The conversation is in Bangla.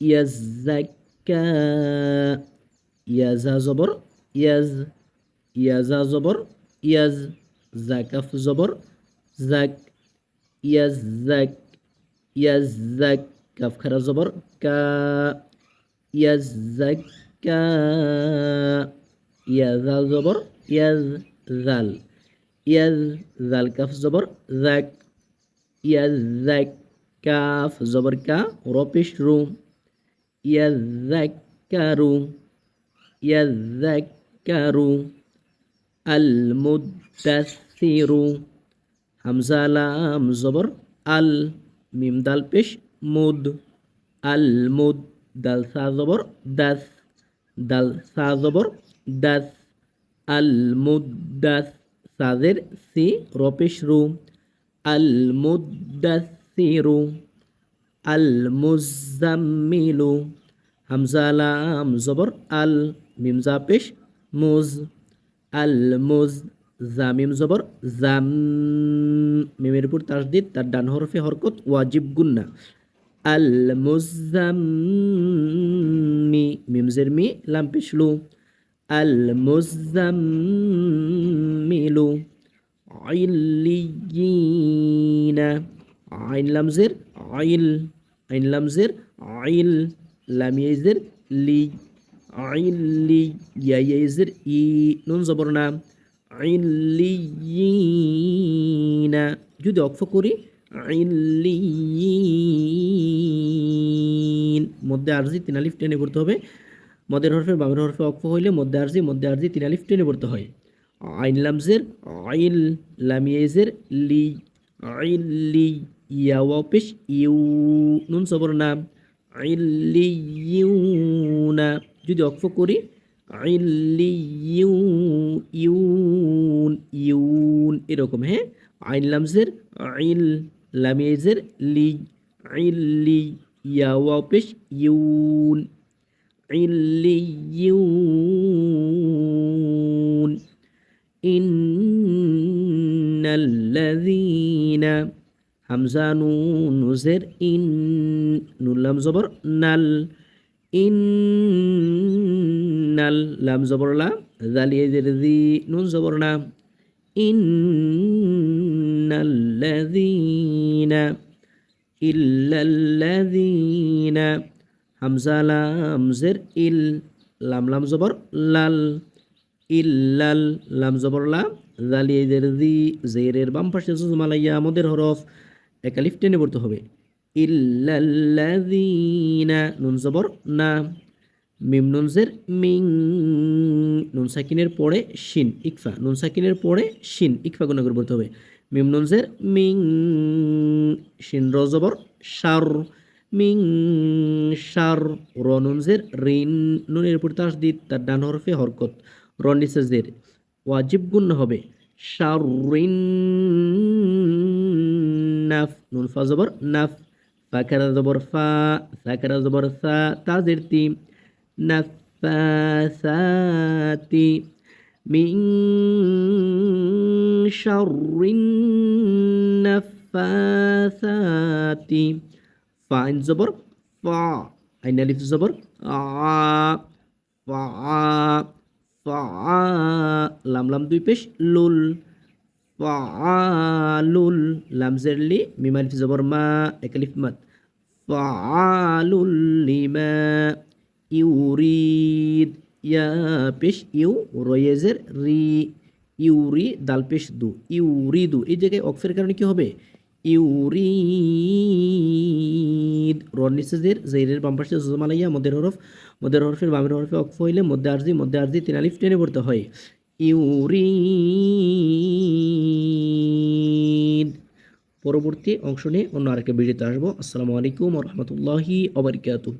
ইয়াজ্জাক্কা ইয়াজা জবর ইয়াজ ইয়াজা জবর ইয়াজ জাকাফ জবর জাক ইয়াজ্জাক ইয়াজ্জাক কাফ খারা জবর কা ইয়াজ্জাক্কা ইয়াজাল জবর ইয়াজ জাল ইয়াজ জাল কাফ জবর জাক ইয়াজ্জাক কাফ জবর কা রপিশ রু ইয়াজ্জাক্কারু ইয়াজ্জাক্কারু আল মুদাসসিরু হামজা লাম জবর আল মিম দাল পেশ মুদ আল মুদ দাল সা জবর দাস দাল সা জবর দাস আল মুদাস সাজের সি মুদাসিরু আল মুজাম্মিলু হামজা, লাম, জবর, আল মিমজা পেশ, মুজ। আল মুজ জামিম জবর, জাম। মিমের উপর তাসদিদ, তার ডান হরফে হরকত, ওয়াজিব, গুন্না। আল মুজাম্মি মিমজের মি, লাম পেশলু আল মুজাম্মিলু আইলিয়িনা। আইন, লামজের আইল আইন লামজের আইল লামিয়াইজের লি, আইলি ইয়াইজের ই, নুন জবর না আইলিয়িনা যদি অক্ষ করি আইলিয়িন মধ্যে আরজি তিন আলিফ টেনে পড়তে হবে। মদের হরফে বামের হরফে অক্ষ হইলে মধ্যে আরজি মধ্যে আরজি তিন আলিফ টেনে পড়তে হয়। আইন লামজের আইল লামিয়াইজের লি, আইলি ইয়া ওয়াপিস ইউ নুন সবর না ইউনা যদি অক্ষ করি ইউন ইউন ইউন এরকম হ্যাঁ আইন লামসের আইল লামিজের লি আইলি ইয়া ওয়াপিস ইউন ইউন ইন্নাল্লাযীনা হামজা নুন নুজের ইন নুন লাম জবর নাল, ইন নাল লাম জবর লা জালিয়ে জি নুন জবর না ইন্নাল্লাযীনা ইল্লাল্লাযীনা হামজা লাম জের ইল, লাম লাম জবর লাল, ইল্লাল লাম জবর লা জালিয়ে জের জি জেরের বাম পাশে জুমালাইয়া আমাদের হরফ একালিফ টেনে পড়তে হবে। ইল্লাল্লাযীনা, নুন জবর, না। মিম নুনজের মিং। নুন সাকিনের পরে শিন, ইকফা। নুন সাকিনের পরে শিন, ইকফা গুণা করে পড়তে হবে। মিম নুনজের মিং। শিন র জবর সার মিং সার র নুনজের রিন নুনের উপর তাস দি তার ডান হরফে হরকত। র নিচের ওয়াজিব গুণ হবে। শারিন নাফ নুন ফা জবর নাফ ফাকারা জবর ফা সাকারা জবর সা তাজের তি নাফাসাতি মিন শারিন নাফাসাতি ফা আইন জবর ফা আইন আলিফ জবর আ ফা ফা লাম লাম দুই পেশ লুল ফাআলুল লামজেরলি মিমালিফ জবর মা একালিফ মাত ফাআলুল লিমা ইউরিদ ইয়া পেশ ইউ রয়েজের রি ইউরি দাল পেশ দু ইউরিদু এই জায়গায় অক্সের কারণে কি হবে? ইউরিদ রন নিচেদের জেরের বাম পাশে জমালাইয়া মদের হরফ মদের হরফের বামের হরফে অক্ফ হইলে মধ্যে আরজি মধ্যে আরজি তিন টেনে পড়তে হয়। ইউরিদ পরবর্তী অংশ নিয়ে অন্য আরেকটা ভিডিওতে আসব। আসসালামু আলাইকুম রহমতুল্লাহি অবরিকাতুহ